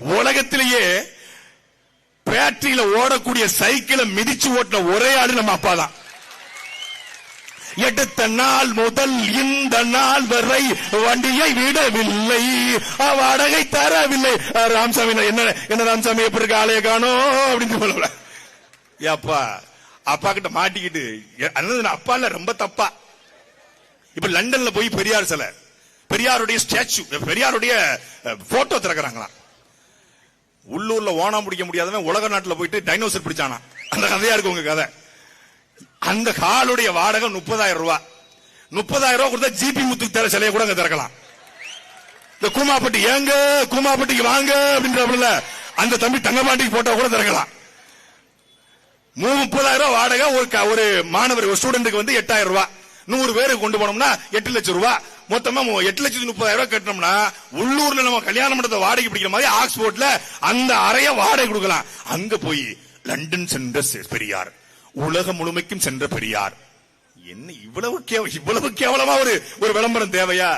உலகத்திலேயே பேட்டரியில ஓடக்கூடிய சைக்கிளை மிதிச்சு ஓட்டின ஒரே ஆளு நம்ம அப்பா தான். எடுத்த நாள் முதல் இந்த நாள் வரை வண்டியை விடவில்லை. வாடகை தரவில்லை. ராமசாமி என்ன என்ன ராமசாமி எப்படி இருக்க? ஆலய காணோம் அப்படின்னு சொல்லல. ஏப்பா அப்பா கிட்ட மாட்டிக்கிட்டு எ- அப்பா இல்ல ரொம்ப தப்பா. இப்ப லண்டன்ல போய் பெரியார் சிலை பெரியாருடைய ஸ்டாச்சு பெரியாருடைய போட்டோ திறக்கிறாங்களாம். உள்ளூர்ல ஓனா பிடிக்க முடியாதவன் உலக நாட்டுல போயிட்டு டைனோசர் பிடிச்சானா? அந்த கதையா இருக்கு உங்க கதை. அந்த காலுடைய வாடகை முப்பதாயிரம் ரூபாய் முப்பதாயிரம் ரூபாய் கொடுத்தா ஜிபி முத்துக்கு தர சிலையை கூட அங்க திறக்கலாம். இந்த கூமாப்பட்டி ஏங்க கூமாப்பட்டிக்கு வாங்க அப்படின்றப்பல. அந்த தம்பி தங்கப்பாண்டிக்கு போட்டா கூட திறக்கலாம். மூ- முப்பதாயிரம் ரூபாய் வாடகை ஒரு க- ஒரு மாணவர் ஒரு ஸ்டூடெண்ட்டுக்கு வந்து எட்டாயிரம் ரூபாய் நூறு பேருக்கு கொண்டு போனோம்னா எட்டு லட்சம் ரூபாய் மொத்தமா எட்டு லட்சத்தி முப்பதாயிரம் ரூபாய் கட்டணும்னா உள்ளூர்ல நம்ம கல்யாண மண்டபத்தை வாடகை பிடிக்கிற மாதிரி ஆக்ஸ்போர்ட்ல அந்த அறைய வாடகை கொடுக்கலாம். அங்க போய் லண்டன் சென்ற செ- பெரியார். உலகம் முழுமைக்கும் சென்ற பெரியார். என்ன இவ்வளவு இவ்வளவு கேவலமா ஒரு ஒரு விளம்பரம் தேவையா?